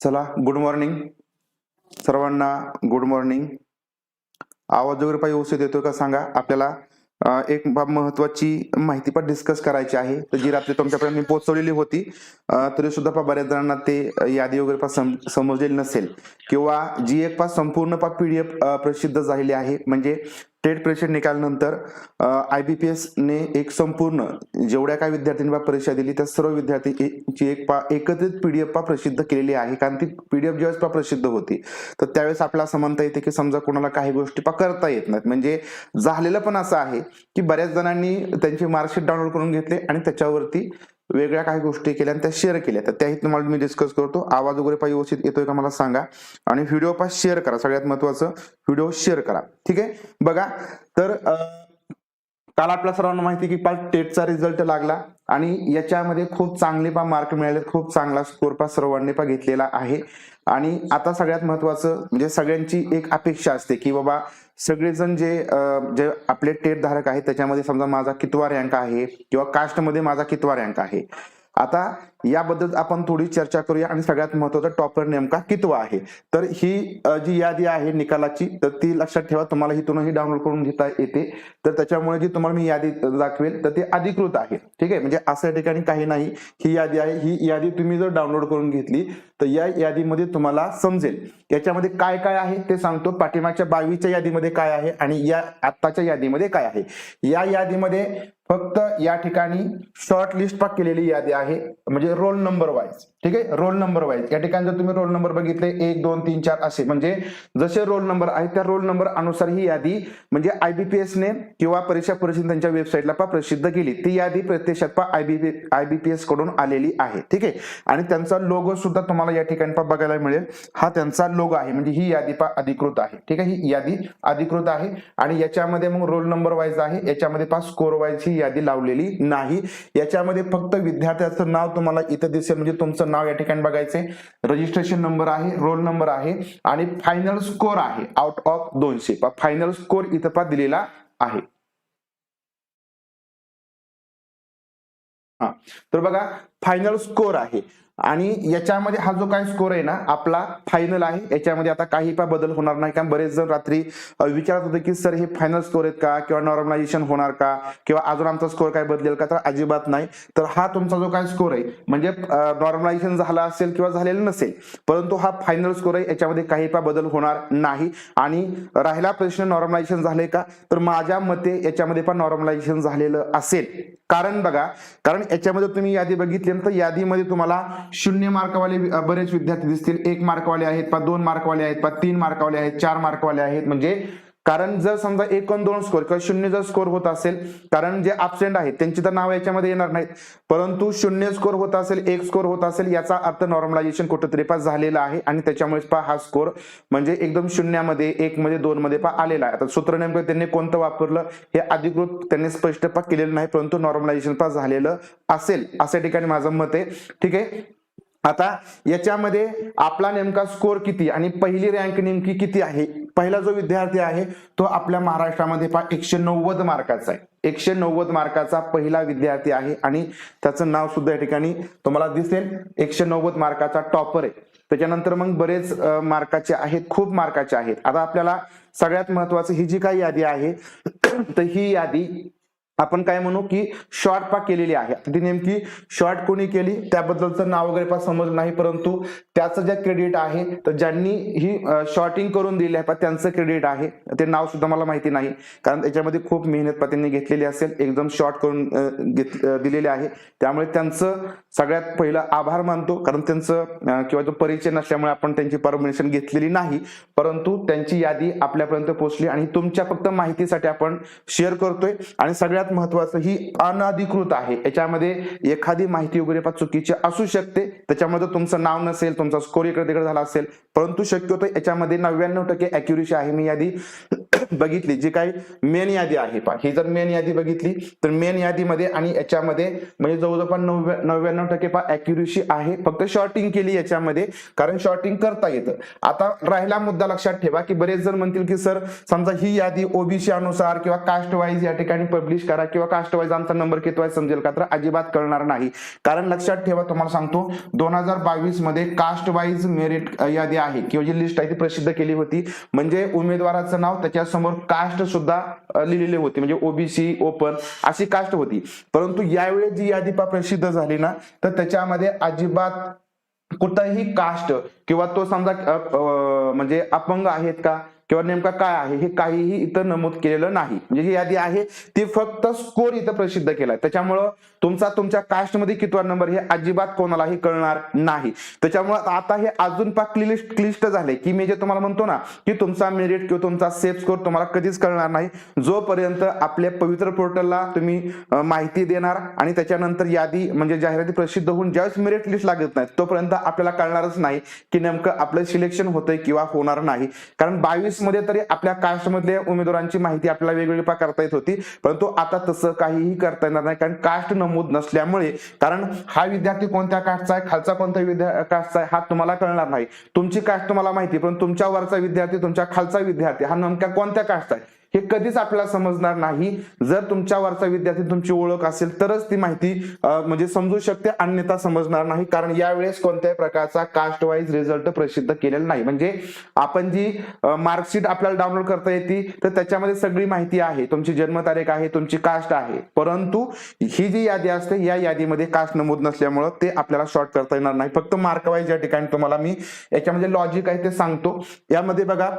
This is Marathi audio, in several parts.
चला गुड मॉर्निंग सर्वांना गुड मॉर्निंग आवाज वगैरे पाहिजे व्यवस्थित येतोय का सांगा? आपल्याला एक बाब महत्वाची माहिती पण डिस्कस करायची आहे. तर जी रात्री तुमच्यापर्यंत मी पोहोचवलेली होती तरी सुद्धा पा बऱ्याच जणांना ते यादी वगैरे पा समजलेली नसेल. किंवा जी एक पा संपूर्ण पा पीडीएफ प्रसिद्ध झालेली आहे म्हणजे टेट परीक्षे निकालानंतर आय बी पी एसने एक संपूर्ण जेवढ्या काही विद्यार्थ्यांनी परीक्षा दिली त्या सर्व विद्यार्थ्यांची एक पा एकत्रित पीडीएफ पा प्रसिद्ध केलेली आहे. कारण ती पीडीएफ ज्यावेळेस पा प्रसिद्ध होती तर त्यावेळेस आपल्याला असं म्हणता येते की समजा कोणाला काही गोष्टी पा करता येत नाहीत. म्हणजे झालेलं पण असं आहे की बऱ्याच जणांनी त्यांचे मार्कशीट डाउनलोड करून घेतले आणि त्याच्यावरती वेगळ्या काही गोष्टी केल्या आणि त्या शेअर केल्या. तर त्याही तुम्हाला मी डिस्कस करतो. आवाज वगैरे पाहिजे व्यवस्थित येतोय का मला सांगा. आणि व्हिडिओ पास शेअर करा. सगळ्यात महत्वाचं व्हिडिओ शेअर करा. ठीक आहे? बघा. तर काल आपल्या सर्वांना माहिती की पाच टेटचा रिझल्ट लागला. आणि याच्यामध्ये खूप चांगले पा मार्क मिळाले खूप चांगला स्कोर पा सर्वांनी पा घेतलेला आहे. आणि आता सगळ्यात महत्वाचं म्हणजे सगळ्यांची एक अपेक्षा असते की बाबा सगळेजण जे जे आपले टेट धारक आहेत त्याच्यामध्ये समजा माझा कितवा रँक आहे किंवा कास्टमध्ये माझा कितवा रँक आहे. आता याबद्दल आपण थोडी चर्चा करूया आणि सगळ्यात महत्त्वाचा टॉपर नेमका कितवा आहे. तर ही जी यादी आहे निकालाची तर ती लक्षात ठेवा तुम्हाला हिथूनही डाउनलोड करून घेता येते. तर त्याच्यामुळे जी तुम्हाला मी यादी दाखवेल तर ती अधिकृत आहे. ठीक आहे? म्हणजे असं ठिकाणी काही नाही. ही यादी आहे. ही यादी तुम्ही जर डाउनलोड करून घेतली तर या यादीमध्ये तुम्हाला समजेल याच्यामध्ये काय काय आहे ते सांगतो. पाठीमागच्या बावीसच्या यादीमध्ये काय आहे आणि या आत्ताच्या यादीमध्ये काय आहे. या यादीमध्ये फक्त या ठिकाणी शॉर्ट लिस्ट पाक केलेली यादी आहे. म्हणजे रोल नंबर वाईज ठीक आहे? रोल नंबर वाईज या ठिकाणी जर तुम्ही रोल नंबर बघितले एक दोन तीन चार असे. म्हणजे जसे रोल नंबर आहेत त्या रोल नंबर अनुसार ही यादी म्हणजे आयबीपीएस ने किंवा परीक्षा परिषद त्यांच्या वेबसाईटला पा प्रसिद्ध केली. ती यादी प्रत्यक्षात पा आयबीपी आयबीपीएसकडून आलेली आहे. ठीक आहे? आणि त्यांचा लोगो सुद्धा तुम्हाला या ठिकाणी पा बघायला मिळेल. हा त्यांचा लोगो आहे. म्हणजे ही यादी पा अधिकृत आहे. ठीक आहे? ही यादी अधिकृत आहे. आणि याच्यामध्ये मग रोल नंबर वाईज आहे. याच्यामध्ये पा स्कोर वाईज ही यादी लावलेली नाही. याच्यामध्ये फक्त विद्यार्थ्याचं नाव तुम्हाला इथं दिसेल. म्हणजे तुमचं नाव या ठिकाणी बघायचंय. रजिस्ट्रेशन नंबर आहे रोल नंबर आहे आणि फायनल स्कोर आहे. आउट ऑफ दोनशे. फायनल स्कोर इथं पा दिलेला आहे. हा. तर बघा फायनल स्कोर आहे. आणि याच्यामध्ये हा जो काय स्कोर आहे ना आपला फायनल आहे. याच्यामध्ये आता काही पण बदल होणार नाही. कारण बरेच जण रात्री विचारत होते की सर हे फायनल स्कोर आहेत का? किंवा नॉर्मलायझेशन होणार का? किंवा अजून आमचा स्कोर काय बदलेल का? तर अजिबात नाही. तर हा तुमचा जो काय स्कोर आहे म्हणजे नॉर्मलायझेशन झाला असेल किंवा झालेलं नसेल परंतु हा फायनल स्कोर आहे याच्यामध्ये काही पण बदल होणार नाही. आणि राहिला प्रश्न नॉर्मलायझेशन झाले का? तर माझ्या मते याच्यामध्ये पण नॉर्मलायझेशन झालेलं असेल. कारण बघा कारण याच्यामध्ये तुम्ही यादी बघितली अत्यंत यादीमध्ये तुम्हाला शून्य मार्कवाले बरेच विद्यार्थी दिसतील. एक मार्कवाले आहेत पा दोन मार्कवाले आहेत पा तीन मार्कवाले आहेत चार मार्कवाले आहेत. म्हणजे कारण जर समजा एक दोन स्कोर किंवा शून्य जर स्कोर होत असेल कारण जे अबसेंट आहेत त्यांची तर नाव याच्यामध्ये येणार नाहीत. परंतु शून्य स्कोर होत असेल एक स्कोर होत असेल याचा अर्थ नॉर्मलायझेशन कुठेतरी पा झालेला आहे. आणि त्याच्यामुळेच पा हा स्कोर म्हणजे एकदम शून्यामध्ये एक मध्ये दोन मध्ये पा आलेला आहे. आता सूत्र नेमकं त्यांनी कोणतं वापरलं हे अधिकृत त्यांनी स्पष्ट पा केलेलं नाही परंतु नॉर्मलायझेशन पा झालेलं असेल. अशा ठिकाणी माझं मत आहे. ठीक आहे? आता याच्यामध्ये आपला नेमका स्कोर किती आणि पहिली रँक नेमकी किती आहे? पहिला जो विद्यार्थी आहे तो आपल्या महाराष्ट्रामध्ये पहा एकशे नव्वद मार्काचा आहे. एकशे नव्वद मार्काचा पहिला विद्यार्थी आहे आणि त्याचं नाव सुद्धा या ठिकाणी तुम्हाला दिसेल. एकशे नव्वद मार्काचा टॉपर आहे. त्याच्यानंतर मग बरेच मार्काचे आहेत खूप मार्काचे आहेत. आता आपल्याला सगळ्यात महत्वाचं ही जी काही यादी आहे तर ही यादी आपण काय म्हणू की शॉर्ट पा केलेली आहे. ती नेमकी शॉर्ट कोणी केली? त्याबद्दलचं नाव वगैरे पास समजलं नाही परंतु त्याचं जे क्रेडिट आहे तर ज्यांनी ही शॉर्टिंग करून दिली आहे पा त्यांचं क्रेडिट आहे ते नाव सुद्धा मला माहिती नाही. कारण त्याच्यामध्ये खूप मेहनत पा त्यांनी घेतलेली असेल एकदम शॉर्ट करून घेत दिलेले आहे. त्यामुळे त्यांचं सगळ्यात पहिलं आभार मानतो. कारण त्यांचं किंवा तो परिचय नसल्यामुळे आपण त्यांची परमिशन घेतलेली नाही. परंतु त्यांची यादी आपल्यापर्यंत पोहोचली आणि तुमच्या फक्त माहितीसाठी आपण शेअर करतोय. आणि सगळ्यात महत्वाचं ही अनधिकृत आहे. याच्यामध्ये एखादी माहिती वगैरे पा चुकीची असू शकते. त्याच्यामध्ये तुमचं नाव नसेल तुमचा स्कोर इकडे तिकडे झाला असेल परंतु शक्यतो याच्यामध्ये नव्याण्णव टक्के अॅक्युरेसी आहे. मी यादी बघितली जी काही मेन यादी आहे पा ही जर मेन यादी बघितली तर मेन यादीमध्ये आणि याच्यामध्ये म्हणजे जवळजवळ नव्या नव्याण्णव टक्के पा अॅक्युरेसी आहे. फक्त शॉर्टिंग केली याच्यामध्ये कारण शॉर्टिंग करता येतं. आता राहिला मुद्दा लक्षात ठेवा की बरेच जण म्हणतील की सर समजा ही यादी ओबीसी अनुसार किंवा कास्ट वाईज या ठिकाणी पब्लिश करा किंवा कास्ट वाईज आमचा नंबर किती वाईज समजेल का? तर अजिबात कळणार नाही. कारण लक्षात ठेवा तुम्हाला सांगतो दोन हजार बावीसमध्ये कास्ट वाईज मेरिट यादी आहे. किंवा जी लिस्ट आहे ती प्रसिद्ध केली होती. म्हणजे उमेदवाराचं नाव त्याच्या त्याच्यासमोर कास्ट सुद्धा लिहिलेले होते. म्हणजे ओबीसी ओपन अशी कास्ट होती. परंतु यावेळी जी यादी प्रसिद्ध झाली ना तर त्याच्यामध्ये अजिबात कुठंही कास्ट किंवा तो समजा म्हणजे अपंग आहेत का किंवा नेमका काय आहे हे काहीही इथं नमूद केलेलं नाही. म्हणजे ही यादी आहे ती फक्त स्कोर इथं प्रसिद्ध केलाय. त्याच्यामुळं तुमचा तुमच्या कास्टमध्ये कितवा नंबर हे अजिबात कोणालाही कळणार नाही. त्याच्यामुळं आता हे अजून पाक क्लिष्ट क्लिष्ट झाले की मी जे तुम्हाला म्हणतो ना की तुमचा मेरिट किंवा तुमचा सेफ स्कोर तुम्हाला कधीच कळणार नाही. जोपर्यंत आपल्या पवित्र पोर्टलला तुम्ही माहिती देणार आणि त्याच्यानंतर यादी म्हणजे जाहिराती प्रसिद्ध होऊन ज्यावेळेस मेरिट लिस्ट लागत नाही तोपर्यंत आपल्याला कळणारच नाही की नेमकं आपलं सिलेक्शन होतंय किंवा होणार नाही. कारण बावीस मध्ये तरी आपल्या कास्ट उमेदवारांची माहिती आपल्याला वेगवेगळी करता येत होती. परंतु आता तसं काहीही करता येणार नाही. कारण कास्ट नमूद नसल्यामुळे कारण हा विद्यार्थी कोणत्या कास्टचा आहे खालचा कोणत्या विद्या कास्टचा आहे हा तुम्हाला कळणार नाही. तुमची कास्ट तुम्हाला माहिती पण तुमच्या वरचा विद्यार्थी तुमच्या खालचा विद्यार्थी हा नमक्या कोणत्या कास्टचा आहे? हे कधीच आपल्याला समजणार नाही. जर तुमच्या वरचा विद्यार्थी तुमची ओळख असेल तरच ती माहिती म्हणजे समजू शकते. अन्यथा समजणार नाही. कारण यावेळेस कोणत्याही प्रकारचा कास्ट वाईज रिझल्ट प्रसिद्ध केलेला नाही. म्हणजे आपण जी मार्कशीट आपल्याला डाउनलोड करता येते तर त्याच्यामध्ये सगळी माहिती आहे. तुमची जन्मतारीख आहे तुमची कास्ट आहे. परंतु ही जी यादी असते या यादीमध्ये कास्ट नमूद नसल्यामुळं ते आपल्याला शॉर्ट करता येणार नाही. फक्त मार्क वाईज या ठिकाणी तुम्हाला मी याच्यामध्ये लॉजिक आहे ते सांगतो. यामध्ये बघा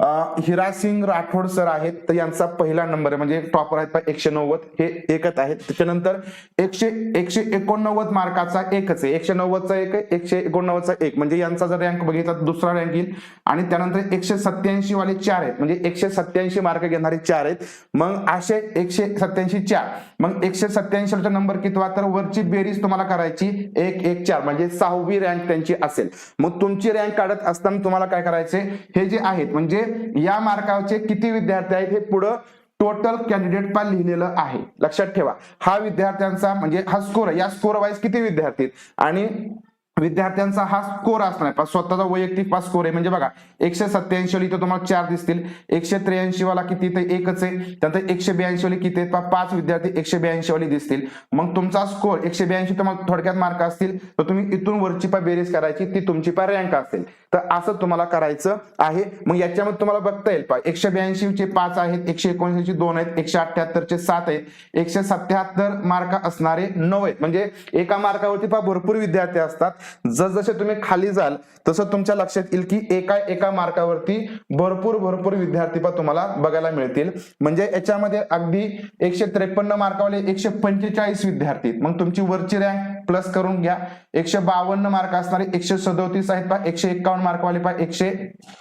हिरा सिंग राठोड सर आहेत तर यांचा पहिला नंबर आहे. म्हणजे टॉपर आहेत एकशे नव्वद. हे एकच आहेत. त्याच्यानंतर एकशे एकशे एकोणनव्वद मार्काचा एकच आहे. एकशे नव्वदचा एक आहे एकशे एकोणनव्वदचा एक. म्हणजे यांचा जर रँक बघितला तर दुसरा रँक येईल. आणि त्यानंतर एकशे सत्याऐंशी वाले चार आहेत. म्हणजे एकशे सत्याऐंशी मार्क घेणारे चार आहेत. मग असे एकशे सत्याऐंशी चार. मग एकशे सत्याऐंशी नंबर कितवा तर वरची बेरीज तुम्हाला करायची एक एक चार म्हणजे सहावी रँक त्यांची असेल. मग तुमची रँक काढत असताना तुम्हाला काय करायचे हे जे आहेत म्हणजे या मार्काचे किती विद्यार्थी आहेत हे पुढं टोटल कॅन्डिडेट पण लिहिलेलं आहे. लक्षात ठेवा. हा विद्यार्थ्यांचा म्हणजे हा स्कोर या स्कोर वाईज किती विद्यार्थी आहेत? आणि विद्यार्थ्यांचा हा स्कोर असणार आहे. स्वतःचा वैयक्तिक पास स्कोर आहे. म्हणजे बघा एकशे सत्याऐंशी वाली तुम्हाला चार दिसतील. एकशे त्र्याऐंशी वाला किती तर एकच आहे. त्यानंतर एकशे ब्याऐंशी वाली किती आहेत? पाच विद्यार्थी एकशे ब्याऐंशी वाली दिसतील. मग तुमचा स्कोर एकशे ब्याऐंशी तुम्हाला थोडक्यात मार्क असतील. तर तुम्ही इथून वरची पा बेरीज करायची. ती तुमची पा रँक असेल. तर असं तुम्हाला करायचं आहे. मग याच्यामध्ये तुम्हाला बघता येईल एकशे ब्याऐंशी चे पाच आहेत एकशे एकोणऐंशी दोन आहेत एकशे अठ्याहत्तर चे सात आहेत एकशे सत्याहत्तर मार्क असणारे नऊ आहेत. म्हणजे एका मार्कावरती पहा भरपूर विद्यार्थी असतात. जसजसे तुम्ही खाली जाल तसं तुमच्या लक्षात येईल की एका एका मार्कावरती भरपूर भरपूर विद्यार्थी पा तुम्हाला बघायला मिळतील. म्हणजे याच्यामध्ये अगदी एकशे त्रेपन्न मार्कावाले एकशे पंचेचाळीस विद्यार्थी आहेत. मग तुमची वरची रँक? प्लस करून घ्या. एकशे बावन्न मार्क असणारे एकशे सदोतीस आहेत पहा. एकशे एकावन्न मार्कवाले पा एकशे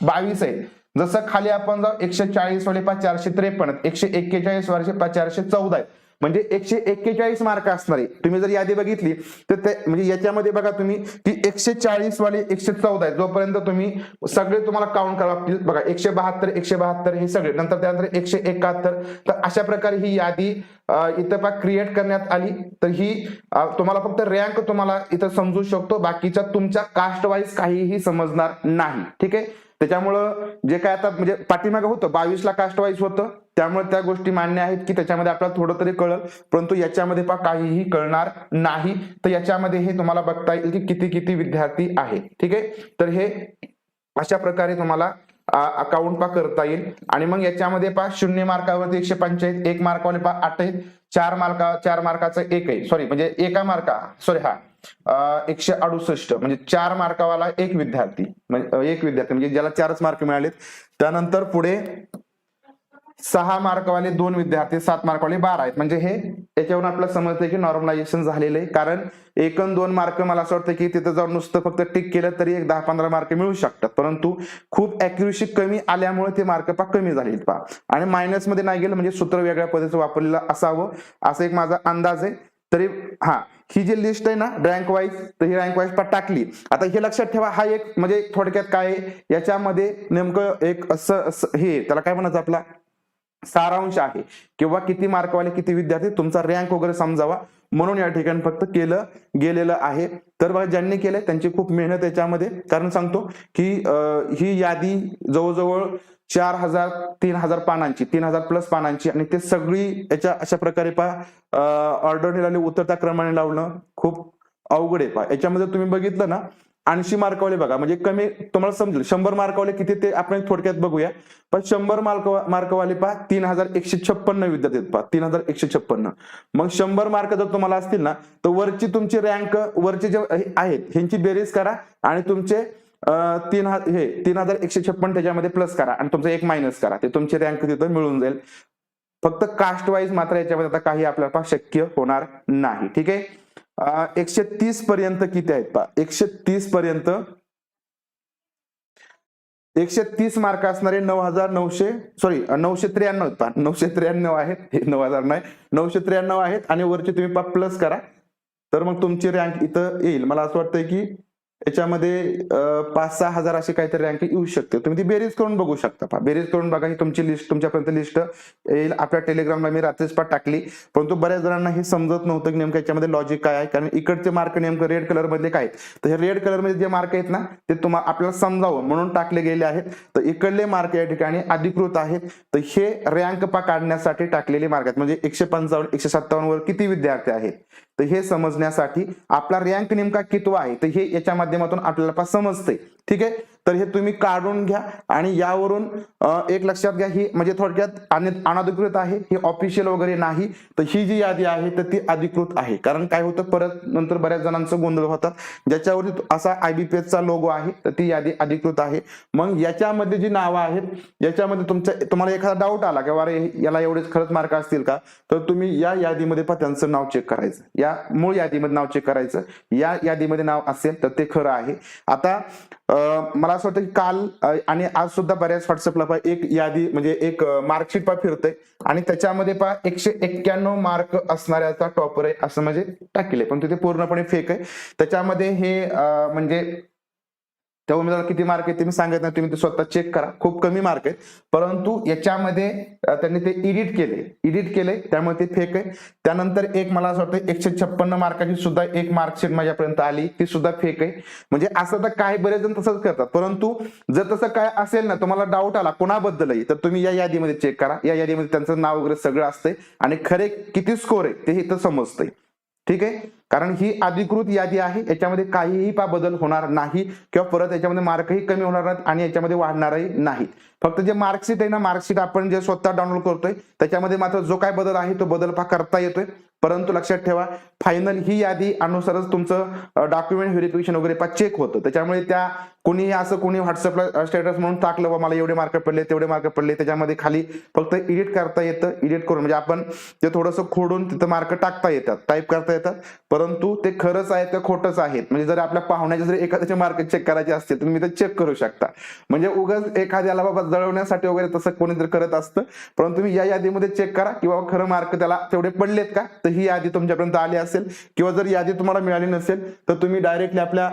बावीस आहेत जसं खाली आपण जाऊ एकशे चाळीस वाले पहा. चारशे त्रेपन्न एकशे एक्केचाळीस वाले पहा. चारशे चौदा आहेत. म्हणजे एकशे एक्केचाळीस मार्क असणारे. तुम्ही जर यादी बघितली तर ते म्हणजे याच्यामध्ये बघा तुम्ही की एकशे चाळीस वाले एकशे चौदा आहे. जोपर्यंत तुम्ही सगळे तुम्हाला काउंट करावं लागतील. बघा एकशे बहात्तर एकशे बहात्तर हे सगळे. नंतर त्यानंतर एकशे एकाहत्तर. तर अशा प्रकारे ही यादी इथं पा क्रिएट करण्यात आली. तर ही तुम्हाला फक्त रँक तुम्हाला इथं समजू शकतो. बाकीच्या तुमच्या कास्ट वाईज काहीही समजणार नाही. ठीक आहे? त्याच्यामुळं जे काय आता म्हणजे पाठीमागं होतं बावीसला कास्ट वाईज होतं. त्यामुळे त्या गोष्टी मान्य आहेत की त्याच्यामध्ये आपल्याला थोडं तरी कळल. परंतु याच्यामध्ये पा काहीही कळणार नाही. तर याच्यामध्ये हे तुम्हाला बघता येईल की किती किती विद्यार्थी आहे. ठीक आहे? तर हे अशा प्रकारे तुम्हाला अकाउंट पा करता येईल. आणि मग याच्यामध्ये पा शून्य मार्कावरती एकशे पंचायत एक मार्कावर पा आठ आहेत. चार मार्का चार मार्काचं एक आहे. सॉरी म्हणजे एका मार्का. सॉरी हा. एकशे अडुसष्ट म्हणजे चार मार्कावाला एक विद्यार्थी म्हणजे एक विद्यार्थी म्हणजे ज्याला चारच मार्क मिळालेत. त्यानंतर पुढे सहा मार्कवाले दोन विद्यार्थी सात मार्कवाले बारा आहेत. म्हणजे हे याच्यावरून आपल्याला समजतंय की नॉर्मलायझेशन झालेलं आहे. कारण एक दोन मार्क मला असं वाटतं की तिथं जाऊन नुसतं फक्त टिक केलं तरी एक दहा पंधरा मार्क मिळू शकतात. परंतु खूप अॅक्युरेसी कमी आल्यामुळे ते मार्क पा कमी झाले पा आणि मायनसमध्ये नाही गेलं म्हणजे सूत्र वेगळ्या पद्धतीचं वापरलेलं असावं. असा एक माझा अंदाज आहे. तरी हा. ही जी लिस्ट आहे ना रँक वाईज तर ही रँक वाईज टाकली. आता हे लक्षात ठेवा हा एक म्हणजे थोडक्यात काय याच्यामध्ये नेमकं एक असं असं हे त्याला काय म्हणायचं आपला? सारांश आहे. किंवा किती मार्कवाले किती विद्यार्थी तुमचा रँक वगैरे समजावा. म्हणून या ठिकाणी फक्त केलं गेलेलं आहे. तर बघा ज्यांनी केलंय त्यांची खूप मेहनत याच्यामध्ये. कारण सांगतो की ही यादी जवळजवळ चार हजार तीन हजार पानांची तीन हजार प्लस पानांची. आणि ते सगळी याच्या अशा प्रकारे पहा ऑर्डर लावली उतरत्या क्रमाने लावणं खूप अवघड आहे पहा. याच्यामध्ये तुम्ही बघितलं ना ऐंशी मार्कावले बघा म्हणजे कमी तुम्हाला समजेल. शंभर मार्कावले किती ते आपण थोडक्यात बघूया. पण शंभर मार्क मार्कवाले पहा तीन हजार एकशे छप्पन्न विद्यार्थी पहा. तीन हजार एकशे छप्पन्न. मग शंभर मार्क जर तुम्हाला असतील ना तर वरची तुमची रँक वरचे जे आहेत ह्यांची बेरीज करा आणि तुमचे तीन हे तीन हजार एकशे छप्पन त्याच्यामध्ये प्लस करा आणि तुमचं एक मायनस करा. ते तुमची रँक तिथं मिळून जाईल. फक्त कास्ट वाईज मात्र याच्यामध्ये आता काही आपल्याला शक्य होणार नाही. ठीक आहे? एकशे तीस पर्यंत किती आहेत पा एकशे तीस पर्यंत. एकशे तीस मार्क असणारे नऊ हजार नऊशे सॉरी नऊशे त्र्याण्णव पा नऊशे त्र्याण्णव आहेत. हे नऊ हजार नाही. नऊशे त्र्याण्णव आहेत आणि वरचे तुम्ही पहा प्लस करा. तर मग तुमची रँक इथं येईल. मला असं वाटतंय की याच्यामध्ये पाच सहा हजार अशी काहीतरी रँक येऊ शकते. तुम्ही ती बेरीज करून बघू शकता. पहा बेरीज करून बघा ही तुमची लिस्ट तुमच्यापर्यंत लिस्ट येईल. आपल्या टेलिग्रामला मी रात्रीच पण टाकली. परंतु बऱ्याच जणांना हे समजत नव्हतं की नेमकं याच्यामध्ये लॉजिक काय आहे. कारण इकडचे मार्क नेमकं रेड कलर मधले काय तर हे रेड कलरमध्ये जे मार्क आहेत ना ते तुम्हाला आपल्याला समजावं. म्हणून टाकले गेले आहेत. तर इकडले मार्क या ठिकाणी अधिकृत आहेत. तर हे रँक पा काढण्यासाठी टाकलेले मार्क आहेत. म्हणजे एकशे पंचावन्न एकशे सत्तावन्न वर किती विद्यार्थी आहेत? तर हे समजण्यासाठी आपला रँक नेमका कितवा आहे? तर हे याच्या माध्यमातून आपल्याला समजते ठीक आहे? तर हे तुम्ही काढून घ्या आणि यावरून एक लक्षात घ्या ही म्हणजे थोडक्यात अनधिकृत आहे ही ऑफिशियल वगैरे नाही तर ही जी यादी आहे तर ती अधिकृत आहे. कारण काय होतं परत नंतर बऱ्याच जणांचं गोंधळ होतात. ज्याच्यावरती असा आयबीपीएसचा चा लोगो आहे तर ती यादी अधिकृत आहे. मग याच्यामध्ये जी नावं आहेत याच्यामध्ये तुमच्या तुम्हाला एखादा डाऊट आला की अरे याला एवढेच खरंच मार्क असतील का? तर तुम्ही या यादीमध्ये पण त्यांचं नाव चेक करायचं. या मूळ यादीमध्ये नाव चेक करायचं. या यादीमध्ये नाव असेल तर ते खरं आहे. आता मला असं वाटतं की काल आणि आज सुद्धा बऱ्याच व्हॉट्सअपला पहा एक यादी म्हणजे एक मार्कशीट पा फिरतोय. आणि त्याच्यामध्ये पहा एकशे एक्क्याण्णव मार्क असणाऱ्याचा टॉपर आहे असं म्हणजे टाकले पण तिथे पूर्णपणे फेक आहे. त्याच्यामध्ये हे म्हणजे त्या उमेदवाराला किती मार्क आहेत ते मी सांगत नाही. तुम्ही ते स्वतः चेक करा. खूप कमी मार्क आहेत. परंतु याच्यामध्ये त्यांनी ते एडिट केले. एडिट केले त्यामुळे ते फेक आहे. त्यानंतर एक मला असं वाटतं एकशे छप्पन्न मार्काची सुद्धा एक मार्कशीट माझ्यापर्यंत आली. ती सुद्धा फेक आहे. म्हणजे असं तर काही बरेच जण तसंच करतात. परंतु जर तसं काय असेल ना तुम्हाला डाऊट आला कोणाबद्दलही तर तुम्ही या यादीमध्ये चेक करा. या यादीमध्ये त्यांचं नाव वगैरे सगळं असतंय. आणि खरे किती स्कोर आहे ते इथं समजतंय. ठीक आहे? कारण ही अधिकृत यादी आहे याच्यामध्ये काहीही पा बदल होणार नाही किंवा परत याच्यामध्ये मार्कही कमी होणार नाहीत आणि याच्यामध्ये वाढणारही नाहीत. फक्त जे मार्कशीट आहे ना मार्कशीट आपण जे स्वतः डाउनलोड करतोय त्याच्यामध्ये मात्र जो काय बदल आहे तो बदल पा करता येतोय. परंतु लक्षात ठेवा फायनल ही यादी अनुसारच तुमचं डॉक्युमेंट व्हेरिफिकेशन वगैरे पा चेक होतं. त्याच्यामुळे त्या कुणी असं कोणी व्हॉट्सअपला स्टेटस म्हणून टाकलं बा मला एवढे मार्क पडले तेवढे मार्क पडले. त्याच्यामध्ये खाली फक्त एडिट करता येतं एडिट करून. म्हणजे आपण ते थोडंसं खोडून तिथं मार्क टाकता येतात टाईप करता येतात. परंतु ते खरंच आहेत ते खोटंच आहेत. म्हणजे जर आपल्या पाहुण्याचे जर एखाद्याचे मार्क चेक करायचे असतील तर तुम्ही ते चेक करू शकता. म्हणजे उगाच एखाद्याला बाबा जळवण्यासाठी वगैरे तसं कोणी जर करत असतं परंतु तुम्ही या यादीमध्ये चेक करा किंवा खरं मार्क त्याला तेवढे पडलेत का? तर ही यादी तुमच्यापर्यंत आली असेल. किंवा जर यादी तुम्हाला मिळाली नसेल तर तुम्ही डायरेक्टली आपल्या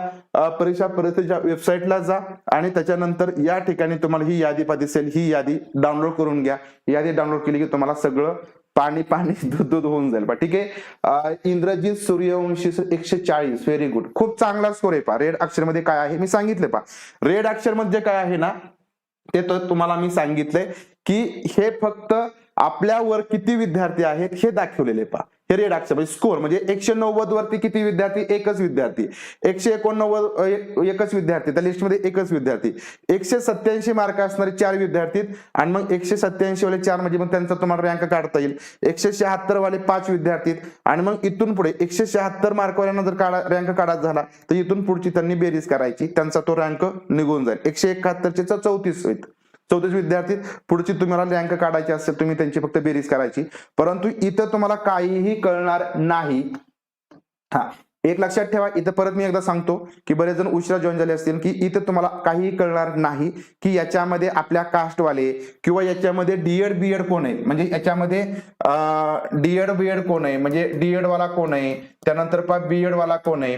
परीक्षा परिषदेच्या वेबसाईटला जा आणि त्याच्यानंतर या ठिकाणी तुम्हाला ही यादी पा दिसेल. ही यादी डाउनलोड करून घ्या. यादी डाउनलोड केली की तुम्हाला सगळं पाणी पाणी दूध दूध होऊन जाईल. ठीक आहे? इंद्रजीत इंद्रजित सूर्यवंशी एकशे चाळीस. व्हेरी गुड खूप चांगला स्कोर आहे पा रेड अक्षरमध्ये काय आहे? मी सांगितले पा रेड अक्षरमध्ये काय आहे ना ते तर तुम्हाला मी सांगितले की हे फक्त आपल्यावर किती विद्यार्थी आहेत हे दाखवलेले पा हे रेड अक्षर म्हणजे स्कोर म्हणजे एकशे नव्वद वरती किती विद्यार्थी? एकच विद्यार्थी. एकशे एकोणनव्वद एकच विद्यार्थी. त्या लिस्टमध्ये एकच विद्यार्थी. एकशे सत्याऐंशी मार्क असणारे चार विद्यार्थी आणि मग एकशे सत्याऐंशी वाले चार म्हणजे मग त्यांचा तुम्हाला रँक काढता येईल. एकशे शहात्तर वाले पाच विद्यार्थी आणि मग इथून पुढे एकशे शहात्तर मार्कवाल्यांना जर काढा रँक काढायचा झाला तर इथून पुढची त्यांनी बेरीज करायची. त्यांचा तो रँक निघून जाईल. एकशे एकाहत्तरचे चौतीस आहेत. चौदाशे विद्यार्थी पुढची तुम्हाला रँक काढायची असेल तुम्ही त्यांची फक्त बेरीज करायची. परंतु इथं तुम्हाला काहीही कळणार नाही. हा. एक लक्षात ठेवा इथं परत मी एकदा सांगतो की बरेच जण उशिरा जॉईन झाले असतील की इथं तुम्हाला काहीही कळणार नाही की याच्यामध्ये आपल्या कास्टवाले किंवा याच्यामध्ये डीएड बीएड कोण आहे? म्हणजे याच्यामध्ये डीएड बीएड कोण आहे? म्हणजे डीएड वाला कोण आहे? त्यानंतर पा बीएड वाला कोण आहे?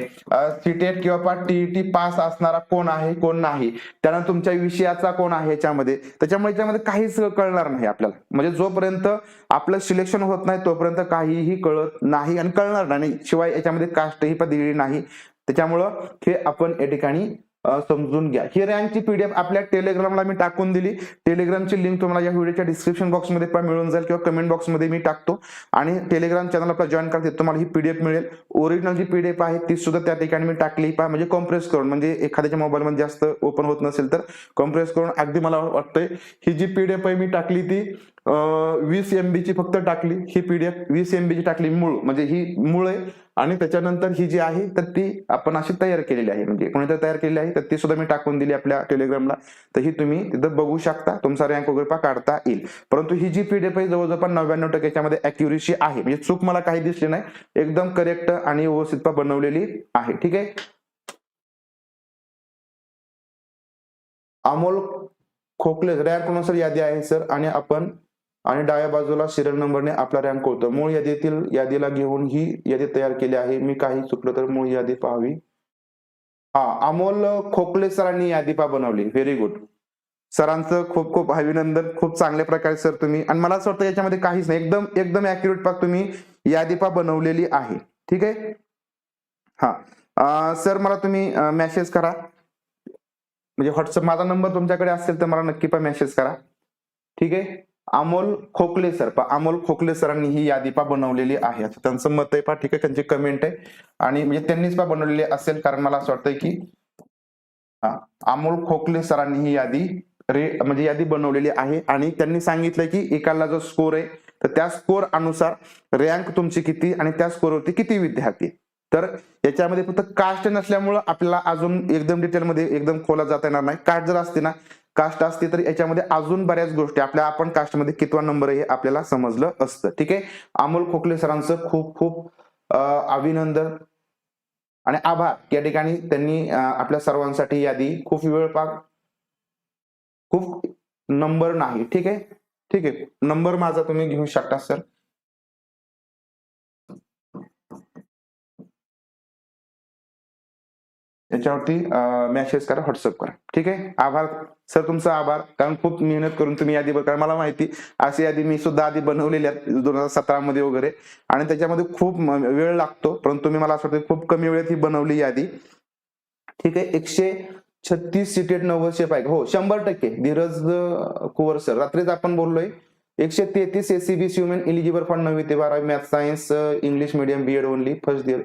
सीटेट किंवा पा टीईटी पास असणारा कोण आहे कोण नाही? त्यानंतर तुमच्या विषयाचा कोण आहे याच्यामध्ये? त्याच्यामुळे याच्यामध्ये काहीच कळणार नाही आपल्याला. म्हणजे जोपर्यंत आपलं सिलेक्शन होत नाही तोपर्यंत काहीही कळत नाही आणि कळणार नाही. शिवाय याच्यामध्ये कास्टही पण दिलेली नाही. त्याच्यामुळं हे आपण या ठिकाणी समजून घ्या. ही रँकची पीडीएफ आपल्या टेलिग्रामला मी टाकून दिली. टेलिग्रामची लिंक तुम्हाला या व्हिडिओच्या डिस्क्रिप्शन बॉक्समध्ये पण मिळून जाईल किंवा कमेंट बॉक्समध्ये मी टाकतो. आणि टेलिग्राम चॅनल आपला जॉईन करते तुम्हाला ही पीडीएफ मिळेल. ओरिजिनल जी पीडीएफ आहे ती सुद्धा त्या ठिकाणी मी टाकली. पहा म्हणजे कॉम्प्रेस करून म्हणजे एखाद्याच्या मोबाईलमध्ये जास्त ओपन होत नसेल तर कॉम्प्रेस करून अगदी मला वाटतंय ही जी पीडीएफ आहे मी टाकली ती वीस एम ची फक्त टाकली ही पीडीएफ वीस एम ची टाकली मूळ म्हणजे ही मूळ आहे. आणि त्याच्यानंतर ही जी आहे तर ती आपण अशी तयार केलेली आहे. म्हणजे कोणीतरी तयार केलेली आहे तर ती सुद्धा मी टाकून दिली आपल्या टेलिग्रामला तर ही तुम्ही तिथं बघू शकता तुमचा रँक वगैरे काढता येईल. परंतु ही जी पीडीएफ आहे जवळजवळ नव्याण्णव टक्क्याच्यामध्ये अॅक्युरेसी आहे. म्हणजे चूक मला काही दिसली नाही. एकदम करेक्ट आणि व्यवस्थित बनवलेली आहे. ठीक आहे? अमोल खोकले रँकनुसार यादी आहे सर. आणि आपण आणि डाव्या बाजूला सिरियल नंबरने आपला रँक होतो मूळ यादीतील यादीला घेऊन ही यादी तयार केली आहे. मी काही चुकलं तर मूळ यादी पाहावी. हा अमोल खोकले सरांनी यादी पा बनवली. व्हेरी गुड सरांचं खूप खूप अभिनंदन. खूप चांगल्या प्रकारे सर तुम्ही आणि मला असं वाटतं याच्यामध्ये काहीच नाही. एकदम एकदम अॅक्युरेट पा तुम्ही. यादी पा बनवलेली आहे. ठीक आहे? हा. सर मला तुम्ही मेसेज करा. म्हणजे व्हॉट्सअप माझा नंबर तुमच्याकडे असेल तर मला नक्की पण मेसेज करा. ठीक आहे? अमोल खोकले सर. अमोल खोकले सरांनी ही यादी पा बनवलेली आहे. असं त्यांचं मत आहे पा ठीक आहे त्यांची कमेंट आहे. आणि म्हणजे त्यांनीच पा बनवलेली असेल कारण मला असं वाटतंय की हा अमोल खोकले सरांनी ही यादी रे म्हणजे यादी बनवलेली आहे. आणि त्यांनी सांगितलं की एकाला जो स्कोर आहे तर त्या स्कोर अनुसार रँक तुमची किती आणि त्या स्कोरवरती किती विद्यार्थी तर याच्यामध्ये फक्त कास्ट नसल्यामुळं आपल्याला अजून एकदम डिटेलमध्ये एकदम खोला जाता येणार नाही. कास्ट जर असते ना कास्ट असते तर याच्यामध्ये अजून बऱ्याच गोष्टी आपल्या आपण कास्टमध्ये कितवा नंबर हे आपल्याला समजलं असतं. ठीक आहे? अमोल खोकले सरांचं खूप खूप अभिनंदन आणि आभार. या ठिकाणी त्यांनी आपल्या सर्वांसाठी यादी खूप वेळ पाक खूप नंबर नाही. ठीक आहे? ठीक आहे. नंबर माझा तुम्ही घेऊ शकता सर याच्यावरती मेसेज करा व्हॉट्सअप करा. ठीक आहे? आभार. सर तुमचा आभार. कारण खूप मेहनत करून तुम्ही यादी बघा कारण मला माहिती अशी यादी मी सुद्धा आधी बनवलेली आहे दोन हजार सतरा मध्ये वगैरे. आणि त्याच्यामध्ये खूप वेळ लागतो. परंतु मी मला असं वाटतं खूप कमी वेळेत ही बनवली यादी. ठीक आहे? एकशे छत्तीस सीटेड नव्वदशे आहे हो शंभर टक्के. धीरज कुवर सर. रात्रीच आपण बोललोय. एकशे तेहतीस एसीबीसी वुमेन इलिजिबल फॉर नववी ते बारावी math science English medium BEd only first year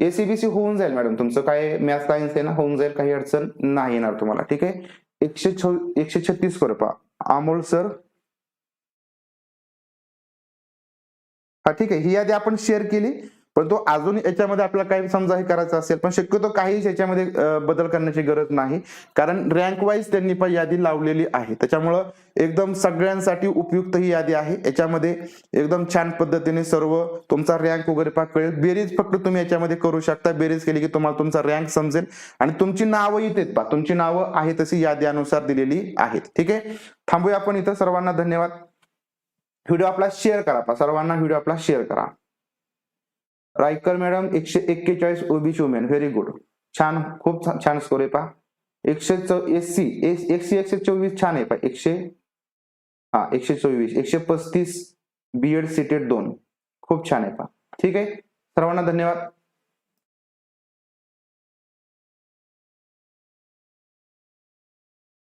ACBC होऊन जाईल मॅडम. तुमचं काय मॅथ सायन्स आहे ना होऊन जाईल काही अडचण नाही येणार तुम्हाला ठीक आहे? एकशे छो एकशे छत्तीस करू पा अमोल सर हा ठीक आहे. ही यादी आपण शेअर केली. पण तो अजून याच्यामध्ये आपल्याला काही समजा हे करायचं असेल पण शक्यतो काहीच याच्यामध्ये बदल करण्याची गरज नाही. कारण रँक वाईज त्यांनी पण यादी लावलेली आहे. त्याच्यामुळं एकदम सगळ्यांसाठी उपयुक्त ही यादी आहे. याच्यामध्ये एकदम छान पद्धतीने सर्व तुमचा रँक वगैरे पाक कळेल. बेरीज फक्त तुम्ही याच्यामध्ये करू शकता. बेरीज केली की तुम्हाला तुमचा रँक समजेल. आणि तुमची नावं इथेच पा तुमची नावं आहे तशी यादी अनुसार दिलेली आहेत. ठीक आहे? थांबूया आपण इथं. सर्वांना धन्यवाद. व्हिडिओ आपला शेअर करा. पा सर्वांना व्हिडिओ आपला शेअर करा. रायकर मैडम एकशे एक्केचाळीस ओबीसी वुमेन व्हेरी गुड छान, खूप छान- स्कोर आहे पा एकशे चौ एस सी एकशे एकशे चोवीस छान आहे पा एकशे, हा, एकशे चोवीस, एकशे पस्तीस बी एड सीटेड दोन. खूप छान आहे पा ठीक आहे? सर्वांना धन्यवाद.